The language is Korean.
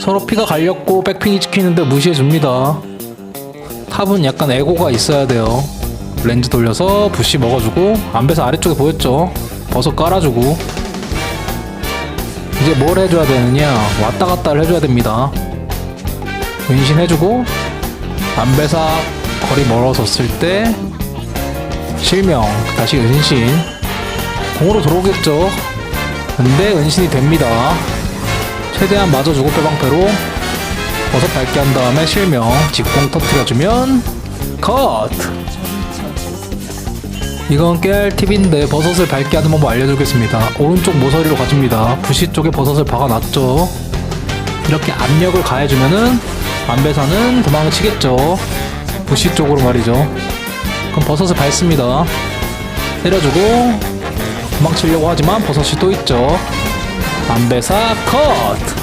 서로 피가 갈렸고 백핑이 찍히는데 무시해줍니다. 탑은 약간 에고가 있어야 돼요. 렌즈 돌려서 부시 먹어주고 안배사 아래쪽에 보였죠? 버섯 깔아주고 이제 뭘 해줘야 되느냐 왔다 갔다를 해줘야 됩니다. 은신해주고 안배사 거리 멀어졌을 때 실명 다시 은신 공으로 들어오겠죠. 근데 은신이 됩니다. 최대한 맞아주고 빼방패로 버섯 밟게 한 다음에 실명 직공 터트려주면 컷! 이건 깨알 팁인데 버섯을 밟게 하는 방법 알려주겠습니다. 오른쪽 모서리로 가줍니다. 부시 쪽에 버섯을 박아놨죠. 이렇게 압력을 가해주면은 안배사는 도망치겠죠. 부시 쪽으로 말이죠. 그럼 버섯을 밟습니다. 때려주고 도망치려고 하지만 버섯이 또 있죠. 안배사 컷!